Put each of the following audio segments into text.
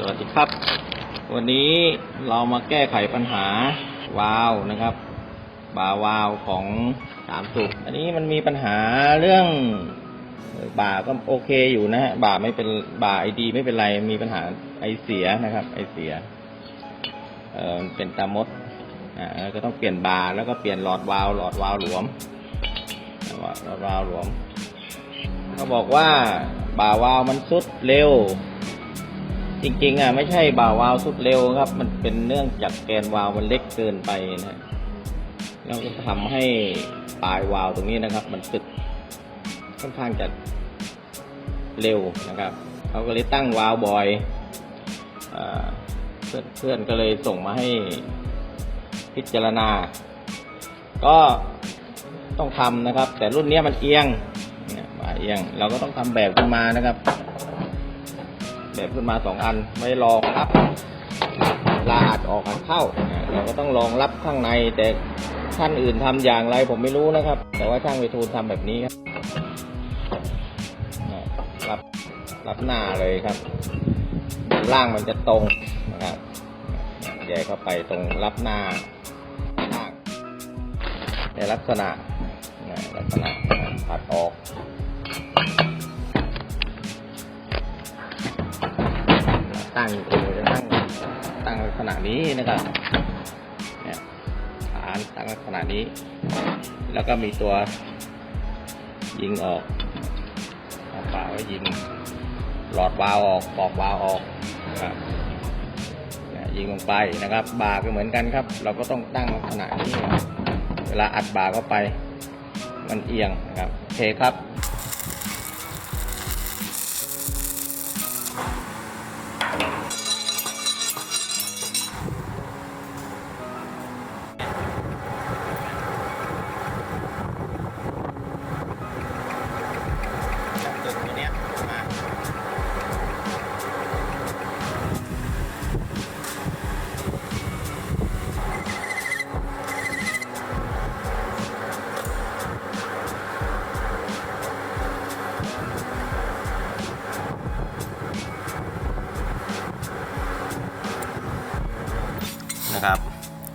สวัสดีครับ วันนี้เรามาแก้ไขปัญหาวาล์วนะครับบาวาล์วของสามสูบอันนี้มันมีปัญหาเรื่องบ่าก็โอเคอยู่นะฮะบ่าไม่เป็นบ่าไอดี ไม่เป็นไรมีปัญหาไอเสียนะครับ ไอเสียเออเป็นตามดอ่าก็ต้องเปลี่ยนบาร์แล้วก็เปลี่ยนหลอดวาล์วหลอดวาล์วหลวมหลอดวาล์วหลวมเขาบอกว่าบ่าวาล์วมันสุดเร็ว จริงๆอะไม่ใช่บ่าวาวสุดเร็วครับ มันเป็นเนื่องจากแกนวาวมันเล็กเกินไปนะแล้วก็ทำให้ปลายวาวตรงนี้นะครับ มันสึกค่อนข้างจะเร็วนะครับเขาก็เลยตั้งวาวบอยเพื่อนเพื่อนก็เลยส่งมาให้พิจารณา ก็ต้องทำนะครับ แต่รุ่นนี้มันเอียงเนี่ยบ่าเอียง เราก็ต้องทำแบบขึ้นมานะครับ แบบขึ้นมาสองอันไว้รองรับลาอัดออกอัดเข้าเราก็ต้องรองรับข้างในแต่ท่านอื่นทำอย่างไรผมไม่รู้นะครับ แต่ว่าช่างไปทูลทำแบบนี้ครับรับรับหน้าเลยครับ ล่างมันจะตรงนะครับแย่เข้าไปตรงรับหน้าล่างในลักษณะนะลักษณะผัดออก ตั้งตัวจะตั้งตั้งลักษณะนี้นะครับเนี่ยฐานตั้งลักษณะนี้ แล้วก็มีตัวยิงออกเอาปากไว้ยิงหลอดวาล์วออกปอกวาล์วออกนะครับเนี่ยยิงลงไปนะครับ บาก็เหมือนกันครับ เราก็ต้องตั้งลักษณะนี้ เวลาอัดบาเข้าไป มันเอียงนะครับโอเคครับ นะครับ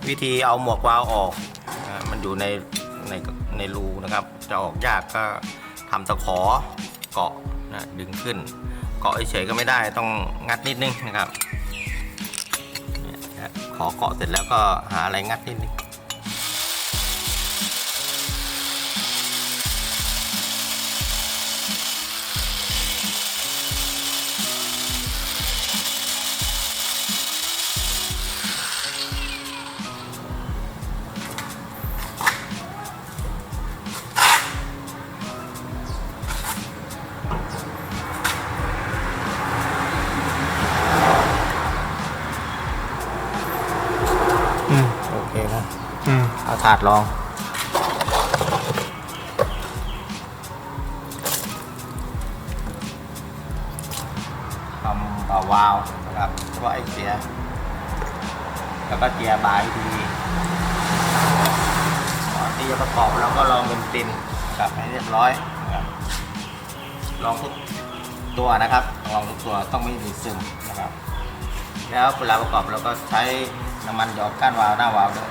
วิธีเอาหมวกวาวออกมันอยู่ในในในรูนะครับ จะออกยากก็ทำตะขอเกาะนะดึงขึ้น เกาะเฉยๆก็ไม่ได้ต้องงัดนิดนึงนะครับขอเกาะเสร็จแล้วก็หาอะไรงัดนิดนึง เอาถาดรอง ทำต่อวาล์วนะครับเพราะไอเสีย แล้วก็เจียร์บายทีก่อนที่จะประกอบเราก็ลองเป็นตินกลับให้เรียบร้อยนะครับลองทุกตัวนะครับลองทุกตัวต้องไม่มีซึมนะครับ แล้วเวลาประกอบเราก็ใช้น้ำมันหยอดก้านวาล์วหน้าวาล์วด้วย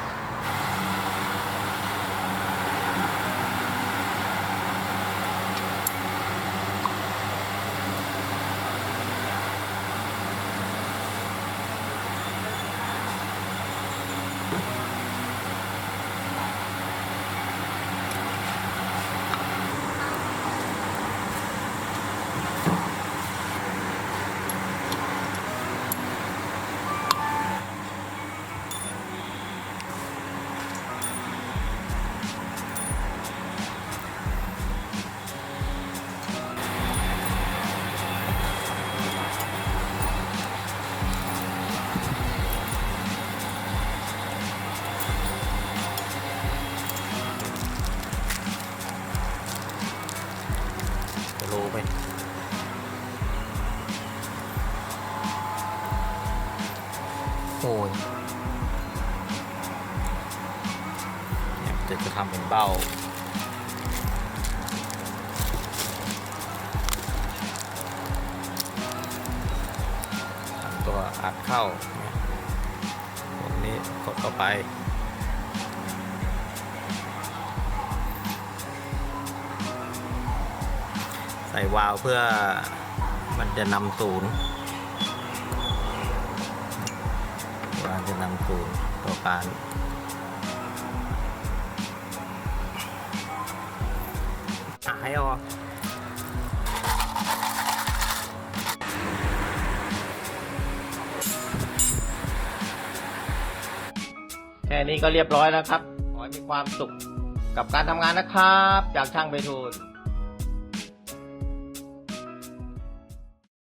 รู้ไปโอ้ยเนี่ยจะจะทำเป็นเบ้าทำตัวอัดเข้าตรงนี้กดเข้าไป ใส่วาล์วเพื่อมันจะนำศูนย์วาล์วจะนำศูนย์ต่อการหายออกแค่นี้ก็เรียบร้อยแล้วครับ ขอให้มีความสุขกับการทำงานนะครับ จากช่างไปทูล